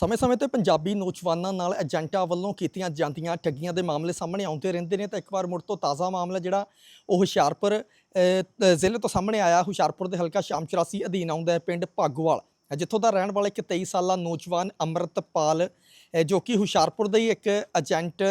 ਸਮੇਂ-ਸਮੇਂ ਤੇ ਪੰਜਾਬੀ ਨੌਜਵਾਨਾਂ ਨਾਲ ਏਜੰਟਾਂ ਵੱਲੋਂ ਕੀਤੀਆਂ ਜਾਂਦੀਆਂ ਠੱਗੀਆਂ ਦੇ ਮਾਮਲੇ ਸਾਹਮਣੇ ਆਉਂਦੇ ਰਹਿੰਦੇ ਨੇ, ਤਾਂ ਇੱਕ ਵਾਰ ਮੁੜ ਤੋਂ ਤਾਜ਼ਾ ਮਾਮਲਾ ਜਿਹੜਾ ਉਹ ਹੁਸ਼ਿਆਰਪੁਰ ਜ਼ਿਲ੍ਹੇ ਤੋਂ ਸਾਹਮਣੇ ਆਇਆ। ਹੁਸ਼ਿਆਰਪੁਰ ਦੇ ਹਲਕਾ ਸ਼ਾਮ 84 ਅਧੀਨ ਆਉਂਦਾ ਹੈ, ਪਿੰਡ ਭਾਗੋਵਾਲ। ਜਿੱਥੋਂ ਦਾ ਰਹਿਣ ਵਾਲਾ ਇੱਕ 23 ਸਾਲਾ ਨੌਜਵਾਨ ਅੰਮ੍ਰਿਤਪਾਲ ਜੋ ਕਿ ਹੁਸ਼ਿਆਰਪੁਰ ਦੇ ਹੀ ਇੱਕ ਏਜੰਟ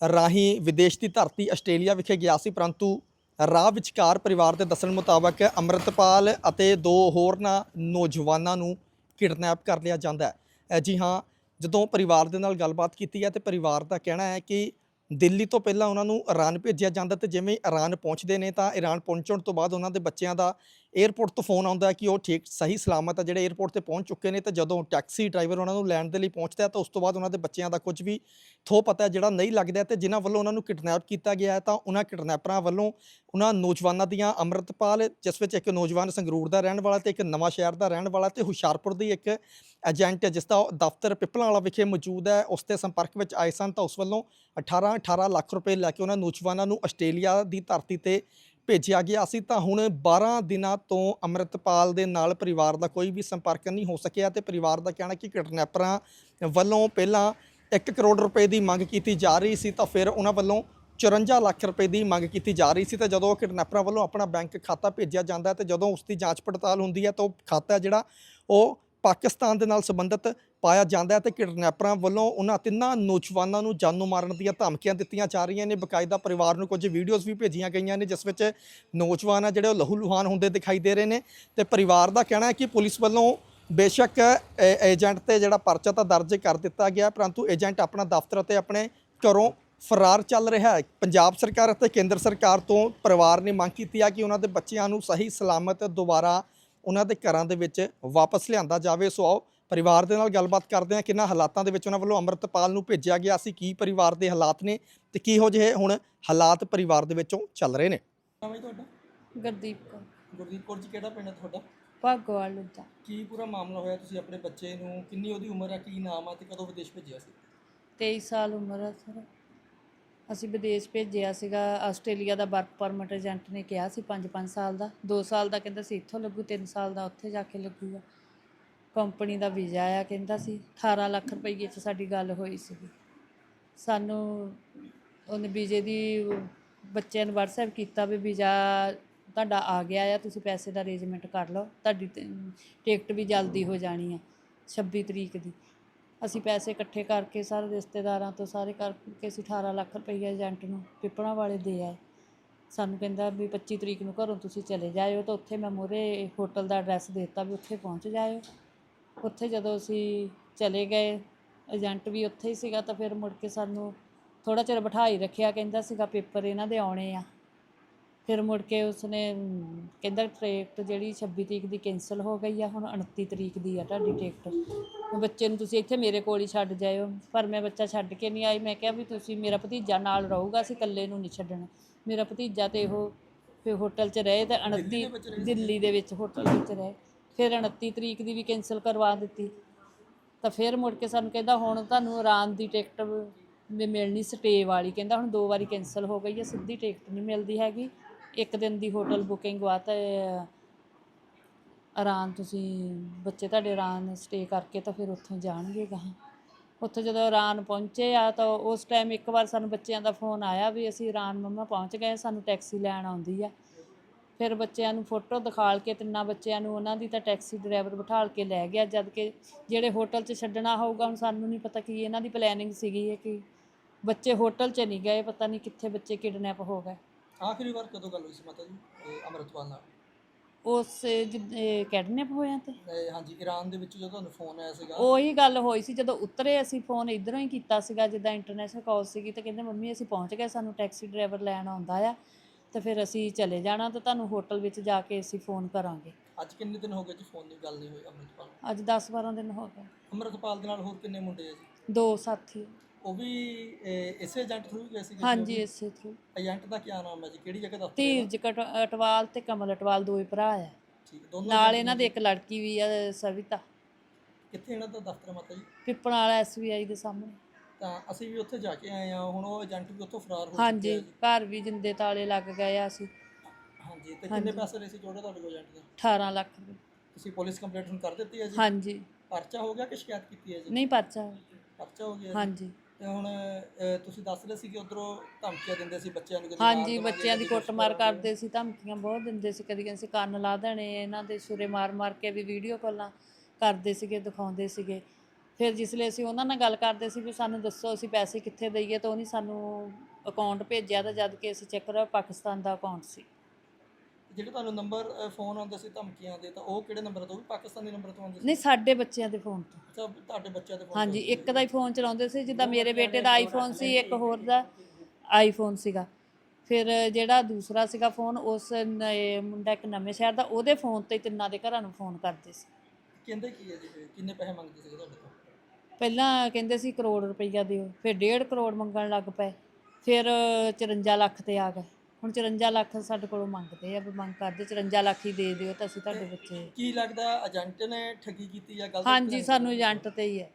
ਰਾਹੀਂ ਵਿਦੇਸ਼ ਦੀ ਧਰਤੀ ਆਸਟ੍ਰੇਲੀਆ ਵਿਖੇ ਗਿਆ ਸੀ, ਪਰੰਤੂ ਰਾਹ ਵਿਚਕਾਰ ਪਰਿਵਾਰ ਦੇ ਦੱਸਣ ਮੁਤਾਬਕ ਅੰਮ੍ਰਿਤਪਾਲ ਅਤੇ ਦੋ ਹੋਰਨਾਂ ਨੌਜਵਾਨਾਂ ਨੂੰ ਕਿਡਨੈਪ ਕਰ ਲਿਆ ਜਾਂਦਾ ਹੈ। ਜੀ ਹਾਂ, ਜਦੋਂ ਪਰਿਵਾਰ ਦੇ ਨਾਲ ਗੱਲਬਾਤ ਕੀਤੀ ਹੈ ਤੇ ਪਰਿਵਾਰ ਦਾ ਕਹਿਣਾ ਹੈ ਕਿ ਦਿੱਲੀ ਤੋਂ ਪਹਿਲਾਂ ਉਹਨਾਂ ਨੂੰ ਇਰਾਨ ਭੇਜਿਆ ਜਾਂਦਾ ਤੇ ਜਿਵੇਂ ਇਰਾਨ ਪਹੁੰਚਦੇ ਨੇ ਤਾਂ ਇਰਾਨ ਪਹੁੰਚਣ ਤੋਂ ਬਾਅਦ ਉਹਨਾਂ ਦੇ ਬੱਚਿਆਂ ਦਾ 에ਅਰਪੋਰਟ ਤੋਂ ਫੋਨ ਆਉਂਦਾ ਕਿ ਉਹ ਠੀਕ, ਸਹੀ ਸਲਾਮਤ ਹੈ, ਜਿਹੜੇ 에ਅਰਪੋਰਟ ਤੇ ਪਹੁੰਚ ਚੁੱਕੇ ਨੇ, ਤੇ ਜਦੋਂ ਟੈਕਸੀ ਡਰਾਈਵਰ ਉਹਨਾਂ ਨੂੰ ਲੈਣ ਦੇ ਲਈ ਪਹੁੰਚਦਾ ਹੈ, ਤਾਂ ਉਸ ਤੋਂ ਬਾਅਦ ਉਹਨਾਂ ਦੇ ਬੱਚਿਆਂ ਦਾ ਕੁਝ ਵੀ ਥੋ ਪਤਾ ਜਿਹੜਾ ਨਹੀਂ ਲੱਗਦਾ ਤੇ ਜਿਨ੍ਹਾਂ ਵੱਲੋਂ ਉਹਨਾਂ ਨੂੰ ਕਿਡਨੈਪ ਕੀਤਾ ਗਿਆ ਹੈ, ਤਾਂ ਉਹਨਾਂ ਕਿਡਨੈਪਰਾਂ ਵੱਲੋਂ ਉਹਨਾਂ ਨੌਜਵਾਨਾਂ ਦੀਆਂ ਅੰਮ੍ਰਿਤਪਾਲ, ਜਿਸ ਵਿੱਚ ਇੱਕ ਨੌਜਵਾਨ ਸੰਗਰੂਰ ਦਾ ਰਹਿਣ ਵਾਲਾ ਤੇ ਇੱਕ ਨਵਾਂ ਸ਼ਹਿਰ ਦਾ ਰਹਿਣ ਵਾਲਾ ਤੇ ਹੁਸ਼ਿਆਰਪੁਰ ਦੀ ਇੱਕ ਏਜੰਟ ਜਿਸ ਦਾ ਦਫ਼ਤਰ ਪਿੱਪਲਾਂ ਵਾਲਾ ਵਿਖੇ ਮੌਜੂਦ ਹੈ, ਉਸ ਦੇ ਸੰਪਰਕ ਵਿੱਚ ਆਏ ਸਨ, ਤਾਂ ਉਸ ਵੱਲੋਂ 18 18 ਲੱਖ ਰੁਪਏ ਲੈ ਕੇ ਉਹਨਾਂ ਨੌਜਵਾਨਾਂ ਨੂੰ ਆਸਟ੍ਰੇਲੀਆ ਦੀ ਧਰਤੀ ਤੇ ਭੇਜਿਆ ਗਿਆ ਸੀ, ਤਾਂ ਹੁਣ 12 ਦਿਨਾਂ ਤੋਂ ਅੰਮ੍ਰਿਤਪਾਲ ਦੇ ਨਾਲ ਪਰਿਵਾਰ ਦਾ ਕੋਈ ਵੀ ਸੰਪਰਕ ਨਹੀਂ ਹੋ ਸਕਿਆ ਤੇ ਪਰਿਵਾਰ ਦਾ ਕਹਿਣਾ ਕਿ ਕਿਡਨੈਪਰਾਂ ਵੱਲੋਂ ਪਹਿਲਾਂ 1 ਕਰੋੜ ਰੁਪਏ ਦੀ ਮੰਗ ਕੀਤੀ ਜਾ ਰਹੀ ਸੀ, ਤਾਂ ਫਿਰ ਉਹਨਾਂ ਵੱਲੋਂ 54 ਲੱਖ ਰੁਪਏ ਦੀ ਮੰਗ ਕੀਤੀ ਜਾ ਰਹੀ ਸੀ, ਤੇ ਜਦੋਂ ਕਿਡਨੈਪਰਾਂ ਵੱਲੋਂ ਆਪਣਾ ਬੈਂਕ ਖਾਤਾ ਭੇਜਿਆ ਜਾਂਦਾ ਹੈ ਤੇ ਜਦੋਂ ਉਸ ਦੀ ਜਾਂਚ ਪੜਤਾਲ ਹੁੰਦੀ ਹੈ, ਤਾਂ ਉਹ ਖਾਤਾ ਜਿਹੜਾ ਉਹ ਪਾਕਿਸਤਾਨ ਦੇ ਨਾਲ ਸੰਬੰਧਿਤ ਪਾਇਆ ਜਾਂਦਾ ਹੈ ਤੇ ਕਿਡਨੈਪਰਾਂ ਵੱਲੋਂ ਉਹਨਾਂ ਤਿੰਨਾਂ ਨੌਜਵਾਨਾਂ ਨੂੰ ਜਾਨੋਂ ਮਾਰਨ ਦੀਆਂ ਧਮਕੀਆਂ ਦਿੱਤੀਆਂ ਜਾ ਰਹੀਆਂ ਨੇ। ਬਕਾਇਦਾ ਪਰਿਵਾਰ ਨੂੰ ਕੁਝ ਵੀਡੀਓਜ਼ ਵੀ ਭੇਜੀਆਂ ਗਈਆਂ ਨੇ, ਜਿਸ ਵਿੱਚ ਨੌਜਵਾਨ ਆ ਜਿਹੜੇ ਉਹ ਲਹੂ ਲੁਹਾਨ ਹੁੰਦੇ ਦਿਖਾਈ ਦੇ ਰਹੇ ਨੇ ਤੇ ਪਰਿਵਾਰ ਦਾ ਕਹਿਣਾ ਹੈ ਕਿ ਪੁਲਿਸ ਵੱਲੋਂ ਬੇਸ਼ੱਕ ਏਜੰਟ ਤੇ ਜਿਹੜਾ ਪਰਚਾ ਤਾਂ ਦਰਜ ਕਰ ਦਿੱਤਾ ਗਿਆ ਪਰੰਤੂ ਏਜੰਟ ਆਪਣਾ ਦਫ਼ਤਰ ਅਤੇ ਆਪਣੇ ਘਰੋਂ ਫਰਾਰ ਚੱਲ ਰਿਹਾ ਹੈ। ਪੰਜਾਬ ਸਰਕਾਰ ਅਤੇ ਕੇਂਦਰ ਸਰਕਾਰ ਤੋਂ ਪਰਿਵਾਰ ਨੇ ਮੰਗ ਕੀਤੀ ਹੈ ਕਿ ਉਹਨਾਂ ਦੇ ਬੱਚਿਆਂ ਨੂੰ ਸਹੀ ਸਲਾਮਤ ਦੁਬਾਰਾ ਉਹਨਾਂ ਦੇ ਘਰਾਂ ਦੇ ਵਿੱਚ ਵਾਪਸ ਲਿਆਂਦਾ ਜਾਵੇ। ਸੋ ਆਓ ਪਰਿਵਾਰ ਦੇ ਨਾਲ ਗੱਲਬਾਤ ਕਰਦੇ ਹਾਂ ਕਿੰਨਾ ਹਾਲਾਤਾਂ ਦੇ ਵਿੱਚ ਉਹਨਾਂ ਵੱਲੋਂ ਅੰਮ੍ਰਿਤਪਾਲ ਨੂੰ ਭੇਜਿਆ ਗਿਆ ਸੀ ਕੀ ਪਰਿਵਾਰ ਦੇ ਹਾਲਾਤ ਨੇ ਤੇ ਕਿਹੋ ਜਿਹੇ ਹੁਣ ਹਾਲਾਤ ਪਰਿਵਾਰ ਦੇ ਵਿੱਚੋਂ ਚੱਲ ਰਹੇ ਨੇ? ਨਾਮ ਹੈ ਤੁਹਾਡਾ? ਗੁਰਦੀਪ ਕੌਰ। ਗੁਰਦੀਪ ਕੌਰ ਜੀ ਕਿਹੜਾ ਪਿੰਡ ਹੈ ਤੁਹਾਡਾ? ਭਾਗੋਵਾਲ ਲੁੱਦਾ ਕੀ ਪੂਰਾ ਮਾਮਲਾ ਹੋਇਆ ਤੁਸੀਂ ਆਪਣੇ ਬੱਚੇ ਨੂੰ? ਕਿੰਨੀ ਉਹਦੀ ਉਮਰ ਹੈ ਕੀ ਨਾਮ ਹੈ ਤੇ ਕਦੋਂ ਵਿਦੇਸ਼ ਭੇਜਿਆ ਸੀ? 23 ਸਾਲ ਉਮਰ ਹੈ ਸਰ। ਅਸੀਂ ਵਿਦੇਸ਼ ਭੇਜਿਆ ਸੀਗਾ, ਆਸਟ੍ਰੇਲੀਆ ਦਾ ਵਰਕ ਪਰਮਿਟ ਏਜੰਟ ਨੇ ਕਿਹਾ ਸੀ 5-5 ਸਾਲ ਦਾ। 2 ਸਾਲ ਦਾ ਕਹਿੰਦਾ ਸੀ, ਇੱਥੋਂ ਲੱਗੂ 3 ਸਾਲ ਦਾ ਉੱਥੇ ਜਾ ਕੇ ਲੱਗੂਗਾ। ਕੰਪਨੀ ਦਾ ਵੀਜ਼ਾ ਆ ਕਹਿੰਦਾ ਸੀ 18 ਲੱਖ ਰੁਪਏ 'ਚ ਸਾਡੀ ਗੱਲ ਹੋਈ ਸੀਗੀ। ਸਾਨੂੰ ਉਹਨੇ ਵੀਜ਼ੇ ਦੀ, ਬੱਚਿਆਂ ਨੂੰ WhatsApp ਕੀਤਾ ਵੀ ਵੀਜ਼ਾ ਤੁਹਾਡਾ ਆ ਗਿਆ ਆ, ਤੁਸੀਂ ਪੈਸੇ ਦਾ ਅਰੇਂਜਮੈਂਟ ਕਰ ਲਓ, ਤੁਹਾਡੀ ਟਿਕਟ ਵੀ ਜਲਦੀ ਹੋ ਜਾਣੀ ਆ 26 ਤਰੀਕ ਦੀ। ਅਸੀਂ ਪੈਸੇ ਇਕੱਠੇ ਕਰਕੇ ਸਾਰੇ ਰਿਸ਼ਤੇਦਾਰਾਂ ਤੋਂ ਸਾਰੇ ਕਰਕੇ ਅਸੀਂ 18 ਲੱਖ ਰੁਪਈਆ ਏਜੰਟ ਨੂੰ ਪਿੱਪਣਾ ਵਾਲੇ ਦੇ ਆਏ। ਸਾਨੂੰ ਕਹਿੰਦਾ ਵੀ 25 ਤਰੀਕ ਨੂੰ ਘਰੋਂ ਤੁਸੀਂ ਚਲੇ ਜਾਇਓ ਤਾਂ ਉੱਥੇ ਮੈਂ ਮੂਹਰੇ ਹੋਟਲ ਦਾ ਐਡਰੈਸ ਦੇ ਦਿੱਤਾ ਵੀ ਉੱਥੇ ਪਹੁੰਚ ਜਾਇਓ। ਉੱਥੇ ਜਦੋਂ ਅਸੀਂ ਚਲੇ ਗਏ, ਏਜੰਟ ਵੀ ਉੱਥੇ ਹੀ ਸੀਗਾ ਤਾਂ ਫਿਰ ਮੁੜ ਕੇ ਸਾਨੂੰ ਥੋੜਾ ਚਿਰ ਬਿਠਾਈ ਰੱਖਿਆ, ਕਹਿੰਦਾ ਸੀਗਾ ਪੇਪਰ ਇਹਨਾਂ ਦੇ ਆਉਣੇ ਆ। ਫਿਰ ਮੁੜ ਕੇ ਉਸਨੇ ਕਹਿੰਦਾ ਟਿਕਟ ਜਿਹੜੀ 26 ਤਰੀਕ ਦੀ ਕੈਂਸਲ ਹੋ ਗਈ ਆ, ਹੁਣ 29 ਤਰੀਕ ਦੀ ਆ ਤੁਹਾਡੀ ਟਿਕਟ। ਬੱਚੇ ਨੂੰ ਤੁਸੀਂ ਇੱਥੇ ਮੇਰੇ ਕੋਲ ਹੀ ਛੱਡ ਜਾਇਓ। ਪਰ ਮੈਂ ਬੱਚਾ ਛੱਡ ਕੇ ਨਹੀਂ ਆਈ, ਮੈਂ ਕਿਹਾ ਵੀ ਤੁਸੀਂ ਮੇਰਾ ਭਤੀਜਾ ਨਾਲ ਰਹੂਗਾ, ਅਸੀਂ ਇਕੱਲੇ ਨੂੰ ਨਹੀਂ ਛੱਡਣਾ। ਮੇਰਾ ਭਤੀਜਾ ਤੇ ਉਹ ਫਿਰ ਹੋਟਲ 'ਚ ਰਹੇ ਤੇ 29 ਦਿੱਲੀ ਦੇ ਵਿੱਚ ਹੋਟਲ ਵਿੱਚ ਰਹੇ। ਫਿਰ 29 ਤਰੀਕ ਦੀ ਵੀ ਕੈਂਸਲ ਕਰਵਾ ਦਿੱਤੀ। ਤਾਂ ਫਿਰ ਮੁੜ ਕੇ ਸਾਨੂੰ ਕਹਿੰਦਾ ਹੁਣ ਤੁਹਾਨੂੰ ਆਰਾਮ ਦੀ ਟਿਕਟ ਵੀ ਮਿਲਣੀ, ਸਟੇ ਵਾਲੀ। ਕਹਿੰਦਾ ਹੁਣ ਦੋ ਵਾਰੀ ਕੈਂਸਲ ਹੋ ਗਈ ਹੈ ਸਿੱਧੀ ਟਿਕਟ ਨਹੀਂ ਮਿਲਦੀ ਹੈਗੀ। ਇੱਕ ਦਿਨ ਦੀ ਹੋਟਲ ਬੁਕਿੰਗ ਵਾ ਤੇ ਆਰਾਮ ਤੁਸੀਂ ਬੱਚੇ ਤੁਹਾਡੇ ਆਰਾਮ ਸਟੇ ਕਰਕੇ ਤਾਂ ਫਿਰ ਉੱਥੋਂ ਜਾਣਗੇ ਗਾਹਾਂ। ਉੱਥੇ ਜਦੋਂ ਇਰਾਨ ਪਹੁੰਚੇ ਆ ਤਾਂ ਉਸ ਟਾਈਮ ਇੱਕ ਵਾਰ ਸਾਨੂੰ ਬੱਚਿਆਂ ਦਾ ਫੋਨ ਆਇਆ ਵੀ ਅਸੀਂ ਆਰਾਮ ਮੰਮਾ ਪਹੁੰਚ ਗਏ, ਸਾਨੂੰ ਟੈਕਸੀ ਲੈਣ ਆਉਂਦੀ ਆ। ਫਿਰ ਬੱਚਿਆਂ ਨੂੰ ਫੋਟੋ ਦਿਖਾਲ ਕੇ ਤਿੰਨਾਂ ਬੱਚਿਆਂ ਨੂੰ ਉਹਨਾਂ ਦੀ ਤਾਂ ਟੈਕਸੀ ਡਰਾਈਵਰ ਬਿਠਾਲ ਕੇ ਲੈ ਗਿਆ, ਜਦ ਕਿ ਜਿਹੜੇ ਹੋਟਲ 'ਚ ਛੱਡਣਾ ਹੋਊਗਾ ਹੁਣ ਸਾਨੂੰ ਨਹੀਂ ਪਤਾ ਕੀ ਇਹਨਾਂ ਦੀ ਪਲੈਨਿੰਗ ਸੀਗੀ ਹੈ ਕਿ ਬੱਚੇ ਹੋਟਲ 'ਚ ਨਹੀਂ ਗਏ, ਪਤਾ ਨਹੀਂ ਕਿੱਥੇ ਬੱਚੇ ਕਿਡਨੈਪ ਹੋ ਗਏ। ਆਖਰੀ ਵਾਰ ਕਦੋਂ ਗੱਲ ਹੋਈ ਸੀ ਮਾਤਾ ਜੀ ਇਹ ਅੰਮ੍ਰਿਤਪਾਲ ਨਾਲ? ਉਸ ਕਿਡਨੈਪ ਹੋਇਆ ਤੇ। ਇਹ ਹਾਂਜੀ ਈਰਾਨ ਦੇ ਵਿੱਚ ਜਦੋਂ ਤੁਹਾਨੂੰ ਫੋਨ ਆਇਆ ਸੀਗਾ? ਉਹੀ ਗੱਲ ਹੋਈ ਸੀ ਜਦੋਂ ਉਤਰੇ ਅਸੀਂ ਫੋਨ ਇਧਰੋਂ ਹੀ ਕੀਤਾ ਸੀਗਾ ਜਿੱਦਾਂ ਇੰਟਰਨੈਸ਼ਨਲ ਕਾਲ ਸੀਗੀ ਤੇ ਕਹਿੰਦੇ ਮੰਮੀ ਅਸੀਂ ਪਹੁੰਚ ਗਏ ਸਾਨੂੰ ਟੈਕਸੀ ਡਰਾਈਵਰ ਲੈਣ ਆਉਂਦਾ ਆ ਤੇ ਫਿਰ ਅਸੀਂ ਚਲੇ ਜਾਣਾ ਤੇ ਤੁਹਾਨੂੰ ਹੋਟਲ ਵਿੱਚ ਜਾ ਕੇ ਅਸੀਂ ਫੋਨ ਕਰਾਂਗੇ। ਅੱਜ ਕਿੰਨੇ ਦਿਨ ਹੋ ਗਏ ਜੀ ਫੋਨ ਦੀ ਗੱਲ ਨਹੀਂ ਹੋਈ ਅੰਮ੍ਰਿਤਪਾਲ? ਅੱਜ 10-12 ਦਿਨ ਹੋ ਗਏ। ਅੰਮ੍ਰਿਤਪਾਲ ਦੇ ਨਾਲ ਹੋਰ ਕਿੰਨੇ ਮੁੰਡੇ ਆ ਜੀ? ਦੋ ਸਾਥੀ। ਉਹ ਵੀ ਇਹ, ਇਸੇ ਏਜੰਟ ਥਰੂ ਗਏ ਸੀਗੇ ਹਾਂਜੀ ਇਸੇ ਥਰੂ। ਏਜੰਟ ਦਾ ਕੀ ਨਾਮ ਹੈ ਜੀ? ਕਿਹੜੀ ਜਗ੍ਹਾ ਦਾ ਧੀਰਜ ਕਟ- ਅਟਵਾਲ ਤੇ ਕਮਲ ਅਟਵਾਲ ਦੋਵੇਂ ਭਰਾ ਆ। ਠੀਕ ਦੋਨੋਂ ਨਾਲ ਇਹਨਾਂ ਦੇ ਇੱਕ ਲੜਕੀ ਵੀ ਆ ਸਵਿਤਾ। ਕਿੱਥੇ ਇਹਨਾਂ ਦਾ ਦਫ਼ਤਰ ਹੈ ਮਾਤਾ ਜੀ? ਪਿੱਪਣ ਵਾਲਾ ਐਸਬੀਆਈ ਦੇ ਸਾਹਮਣੇ। ਤਾਂ ਅਸੀਂ ਵੀ ਉੱਥੇ ਜਾ ਕੇ ਆਏ ਆ ਹੁਣ ਉਹ ਏਜੰਟ ਵੀ ਉੱਥੋਂ ਫਰਾਰ ਹੋ ਚੁੱਕਿਆ ਹਾਂਜੀ ਜੀ। ਘਰ ਵੀ ਜਿੰਦੇ ਤਾਲੇ ਲੱਗ ਗਏ ਆ ਅਸੀਂ। ਹਾਂਜੀ ਤੇ ਕਿੰਨੇ ਪੈਸੇ ਰਹੇ ਸੀ ਜੋੜੇ ਤੁਹਾਡੇ ਕੋਲ ਏਜੰਟ ਦੇ? 18 ਲੱਖ ਰੁਪਏ ਤੁਸੀਂ ਪੁਲਿਸ ਕੰਪਲੇਂਟ ਹੁਣ ਕਰ ਦਿੱਤੀ ਹੈ ਜੀ? ਹਾਂਜੀ। ਪਰਚਾ ਹੋ ਗਿਆ ਕਿ ਸ਼ਿਕਾਇਤ ਕੀਤੀ ਹੈ ਜੀ? ਨਹੀਂ ਪਰਚਾ। ਪਰਚਾ ਹੋ ਗਿਆ ਜੀ। ਹਾਂਜੀ। ਹੁਣ ਅਹ, ਤੁਸੀਂ ਦੱਸ ਰਹੇ ਸੀ ਕਿ ਉਧਰੋਂ ਧਮਕੀਆਂ ਦਿੰਦੇ ਸੀ ਬੱਚਿਆਂ ਨੂੰ ਮਾਰ ਹਾਂਜੀ ਦੇਵਾਂਗੇ, ਬੱਚਿਆਂ ਦੀ ਕਦੀ ਕੁਛ ਕੁੱਟਮਾਰ ਕਰਾਂਗੇ। ਕਰਦੇ ਸੀ ਧਮਕੀਆਂ ਬਹੁਤ ਦਿੰਦੇ ਸੀ ਕਦੀ ਕਹਿੰਦੇ ਸੀ ਕੰਨ ਲਾ ਦੇਣੇ ਇਹਨਾਂ ਦੇ ਸੁਰੇ ਮਾਰ ਮਾਰ ਕੇ ਵੀ ਵੀਡੀਓ ਕਾਲਾਂ ਕਰਦੇ ਸੀਗੇ ਦਿਖਾਉਂਦੇ ਸੀਗੇ ਫਿਰ ਜਿਸਲੇ ਅਸੀਂ ਉਹਨਾਂ ਨਾਲ ਗੱਲ ਕਰਦੇ ਸੀ ਵੀ ਸਾਨੂੰ ਦੱਸੋ ਅਸੀਂ ਪੈਸੇ ਕਿੱਥੇ ਦਈਏ ਤਾਂ ਉਹਨੇ ਸਾਨੂੰ ਅਕਾਊਂਟ ਭੇਜਿਆ ਤਾਂ ਜਦ ਕਿ ਅਸੀਂ ਚੈੱਕ ਕਰਿਆ ਪਾਕਿਸਤਾਨ ਦਾ ਅਕਾਊਂਟ ਸੀ ਜਿਹੜੇ ਤੁਹਾਨੂੰ ਨੰਬਰ ਫੋਨ ਆਉਂਦੇ ਸੀ ਧਮਕੀਆਂ ਦੇ ਤਾਂ ਉਹ ਕਿਹੜੇ ਨੰਬਰ ਤੋਂ? ਉਹ ਵੀ ਪਾਕਿਸਤਾਨੀ ਨੰਬਰ ਤੋਂ ਆਉਂਦੇ ਸੀ? ਨਹੀਂ ਸਾਡੇ ਬੱਚਿਆਂ ਦੇ ਫੋਨ ਤੋਂ। ਅੱਛਾ ਤੁਹਾਡੇ ਬੱਚਿਆਂ ਦੇ phone ਹਾਂਜੀ ਤੋਂ ਇੱਕ ਦਾ ਹੀ ਫੋਨ ਚਲਾਉਂਦੇ ਸੀ ਜਿੱਦਾਂ ਮੇਰੇ ਬੇਟੇ ਦਾ ਆਈਫੋਨ ਸੀ ਇੱਕ ਹੋਰ ਦਾ ਆਈਫੋਨ ਸੀਗਾ। ਫਿਰ ਜਿਹੜਾ ਦੂਸਰਾ ਸੀਗਾ ਫੋਨ ਉਸ ਮੁੰਡਾ ਇੱਕ ਨਵੇਂ ਸ਼ਹਿਰ ਦਾ ਉਹਦੇ ਫੋਨ ਤੇ ਤਿੰਨਾਂ ਦੇ ਘਰਾਂ ਨੂੰ ਫੋਨ ਕਰਦੇ ਸੀ। ਕਹਿੰਦੇ ਕੀ ਹੈ ਜੀ ਫਿਰ? ਕਿੰਨੇ ਪੈਸੇ ਮੰਗਦੇ ਸੀ ਤੁਹਾਡੇ ਤੋਂ? ਪਹਿਲਾਂ ਕਹਿੰਦੇ ਸੀ ਕਰੋੜ ਰੁਪਈਆ ਦਿਓ ਫਿਰ 1.5 ਕਰੋੜ ਮੰਗਣ ਲੱਗ ਪਏ ਫਿਰ 54 ਲੱਖ ਤੇ ਆ ਗਏ। ਹੁਣ 54 ਲੱਖ ਸਾਡੇ ਕੋਲੋਂ ਮੰਗਦੇ ਆ ਵੀ ਮੰਗ ਕਰਦੇ 54 ਲੱਖ ਹੀ ਦੇ ਦਿਓ ਤਾਂ ਅਸੀਂ ਤੁਹਾਡੇ ਬੱਚੇ। ਕੀ ਲੱਗਦਾ ਏਜੰਟ ਨੇ ਠੱਗੀ ਕੀਤੀ ਜਾਂ ਗਲਤ ਹਾਂਜੀ ਸਾਨੂੰ ਏਜੰਟ ਤੇ ਹੀ ਹੈ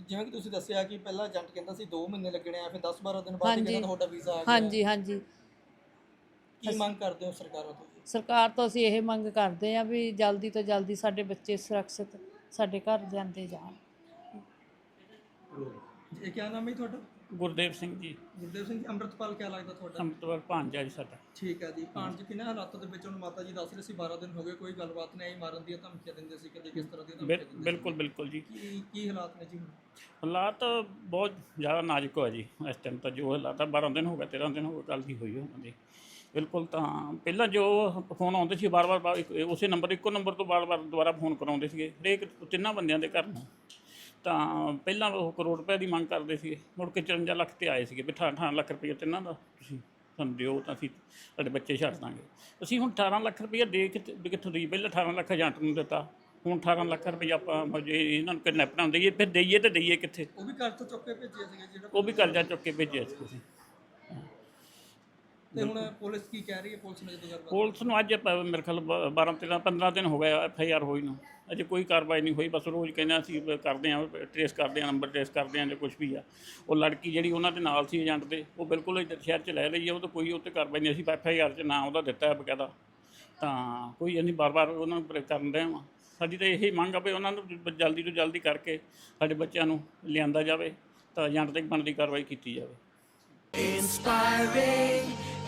ਜਿਵੇਂ ਕਿ ਤੁਸੀਂ ਦੱਸਿਆ ਕਿ ਪਹਿਲਾਂ ਏਜੰਟ ਕਹਿੰਦਾ ਸੀ 2 ਮਹੀਨੇ ਲੱਗਣੇ ਆ ਫਿਰ 10 12 ਦਿਨ ਬਾਅਦ। ਕਹਿੰਦਾ ਤੁਹਾਡਾ ਵੀਜ਼ਾ ਆ ਗਿਆ। ਹਾਂਜੀ ਹਾਂਜੀ। ਕੀ ਮੰਗ ਕਰਦੇ ਹੋ ਸਰਕਾਰਾਂ ਤੋਂ? ਸਰਕਾਰ ਤੋਂ ਅਸੀਂ ਇਹ ਮੰਗ ਕਰਦੇ ਆ ਵੀ ਜਲਦੀ ਤੋਂ ਜਲਦੀ ਸਾਡੇ ਬੱਚੇ ਸੁਰੱਖਿਅਤ ਸਾਡੇ ਘਰ ਜਾਂਦੇ ਜਾਣ। ਇਹ ਕੀ ਨਾਮ ਹੈ ਜੀ ਤੁਹਾਡਾ? ਗੁਰਦੇਵ ਸਿੰਘ ਜੀ। ਗੁਰਦੇਵ ਸਿੰਘ ਜੀ ਅੰਮ੍ਰਿਤਪਾਲ ਕਿਆ ਲੱਗਦਾ ਤੁਹਾਡਾ? ਅੰਮ੍ਰਿਤਪਾਲ ਭਾਂਜਾ ਜੀ ਸਾਡਾ। ਠੀਕ ਹੈ ਜੀ ਪੰਜ ਕਿੰਨੇ ਹਾਲਾਤਾਂ ਦੇ ਵਿੱਚ ਹੁਣ ਮਾਤਾ ਜੀ ਦੱਸ ਰਹੇ ਸੀ 12 ਦਿਨ ਹੋ ਗਏ ਕੋਈ ਗੱਲਬਾਤ ਨਹੀਂ ਆਈ ਮਾਰਨ ਦੀਆਂ ਧਮਕੀਆਂ ਦਿੰਦੇ ਸੀ ਕਦੇ ਕਿਸ ਤਰ੍ਹਾਂ ਦੀਆਂ ਧਮਕੀਆਂ ਬਿਲ- ਦਿੰਦੇ ਸੀ। ਬਿਲਕੁਲ ਬਿਲਕੁਲ ਜੀ। ਕੀ ਕੀ ਹਾਲਾਤ ਨੇ ਜੀ ਹੁਣ? ਹਾਲਾਤ ਬਹੁਤ ਜ਼ਿਆਦਾ ਨਾਜ਼ੁਕ ਹੋਇਆ ਜੀ ਇਸ ਟਾਈਮ ਤਾਂ ਜੋ ਹਾਲਾਤ ਆ 12 ਦਿਨ ਹੋ ਗਏ 13 ਦਿਨ ਹੋ ਗਏ ਗੱਲ ਦੀ ਹੋਈ ਉਹਨਾਂ ਦੀ। ਬਿਲਕੁਲ ਤਾਂ ਪਹਿਲਾਂ ਜੋ ਫੋਨ ਆਉਂਦੇ ਸੀ ਬਾਰ-ਬਾਰ ਉਸੇ ਨੰਬਰ ਇੱਕੋ ਨੰਬਰ ਤੋਂ ਬਾਰ-ਬਾਰ ਦੁਬਾਰਾ ਫੋਨ ਕਰਾਉਂਦੇ ਸੀਗੇ ਹਰੇਕ ਤਿੰਨਾਂ ਬੰਦਿਆਂ ਦੇ ਘਰ ਨੂੰ। ਤਾਂ ਪਹਿਲਾਂ ਉਹ ਕਰੋੜ ਰੁਪਏ ਦੀ ਮੰਗ ਕਰਦੇ ਸੀਗੇ ਮੁੜ ਕੇ 54 ਲੱਖ ਤੇ ਆਏ ਸੀਗੇ। ਵੀ 18 18 ਲੱਖ ਰੁਪਏ ਤਿੰਨਾਂ ਦਾ ਤੁਸੀਂ ਸਾਨੂੰ ਦਿਓ ਤਾਂ ਅਸੀਂ ਸਾਡੇ ਬੱਚੇ ਛੱਡ ਦਾਂਗੇ। ਅਸੀਂ ਹੁਣ 18 ਲੱਖ ਰੁਪਏ ਦੇ ਕੇ ਤੇ- ਵੀ ਕਿੱਥੋਂ ਦੀ ਪਹਿਲਾਂ 18 ਲੱਖ ਏਜੰਟ ਨੂੰ ਦਿੱਤਾ। ਹੁਣ 18 ਲੱਖ ਰੁਪਏ ਆਪਾਂ ਇਹਨਾਂ ਨੂੰ ਕਿਡਨੈਪ ਨਾ ਦਈਏ ਫਿਰ ਦਈਏ ਤੇ ਦਈਏ ਕਿੱਥੇ? ਉਹ ਵੀ ਤੋਂ ਚੁੱਕ ਕੇ ਭੇਜੇ ਸੀਗੇ ਜਿਹੜਾ ਉਹ ਵੀ ਕਰਜ਼ਾ ਚੁੱਕ ਕੇ ਭੇਜਿਆ ਸੀ। ਤੁਸੀਂ ਤੇ ਹੁਣ ਪੁਲਿਸ ਕੀ ਕਹਿ ਰਹੀ ਹੈ? ਪੁਲਿਸ ਨੇ ਜਦੋਂ ਗੱਲਬਾਤ ਪੁਲਿਸ ਨੂੰ ਅੱਜ ਪ- ਮੇਰੇ ਖਿਆਲ 12 13 15 ਦਿਨ ਹੋ ਗਏ ਐਫ ਆਈ ਆਰ ਹੋਈ ਨੂੰ। ਅਜੇ ਕੋਈ ਕਾਰਵਾਈ ਨਹੀਂ ਹੋਈ ਬਸ ਰੋਜ਼ ਕਹਿੰਦੇ ਅਸੀਂ ਬ- ਕਰਦੇ ਆਂ ਟ੍ਰੇਸ ਕਰਦੇ ਆਂ ਨੰਬਰ ਟ੍ਰੇਸ ਕਰਦੇ ਆਂ ਜਾਂ ਕੁਝ ਵੀ ਆ। ਉਹ ਲੜਕੀ ਜਿਹੜੀ ਉਹਨਾਂ ਦੇ ਨਾਲ ਸੀ ਏਜੰਟ ਦੇ ਉਹ ਬਿਲਕੁਲ ਇੱਧਰ ਸ਼ਹਿਰ 'ਚ ਲੈ ਲਈ ਆ ਉਹ ਤਾਂ ਕੋਈ ਉੱਤੇ ਕਾਰਵਾਈ ਨਹੀਂ ਅਸੀਂ ਐਫ ਆਈ ਆਰ 'ਚ ਨਾਂ ਉਹਦਾ ਦਿੱਤਾ ਹੈ ਬਕਾਇਦਾ। ਤਾਂ ਕੋਈ ਅਸੀਂ ਬਾਰ-ਬਾਰ ਉਹਨਾਂ ਨੂੰ ਪ੍ਰੇਰ ਕਰਨ ਰਹੇ ਹਾਂ ਸਾਡੀ ਤਾਂ ਇਹੀ ਮੰਗ ਆ ਵੀ ਉਹਨਾਂ ਨੂੰ ਜ- ਜਲਦੀ ਤੋਂ ਜਲਦੀ ਕਰਕੇ ਸਾਡੇ ਬੱਚਿਆਂ ਨੂੰ ਲਿਆਂਦਾ ਜਾਵੇ ਤਾਂ ਏਜੰਟ ਤੇ ਬਣਦੀ ਕਾਰਵਾਈ ਕੀਤੀ ਜਾਵੇ। Inspiring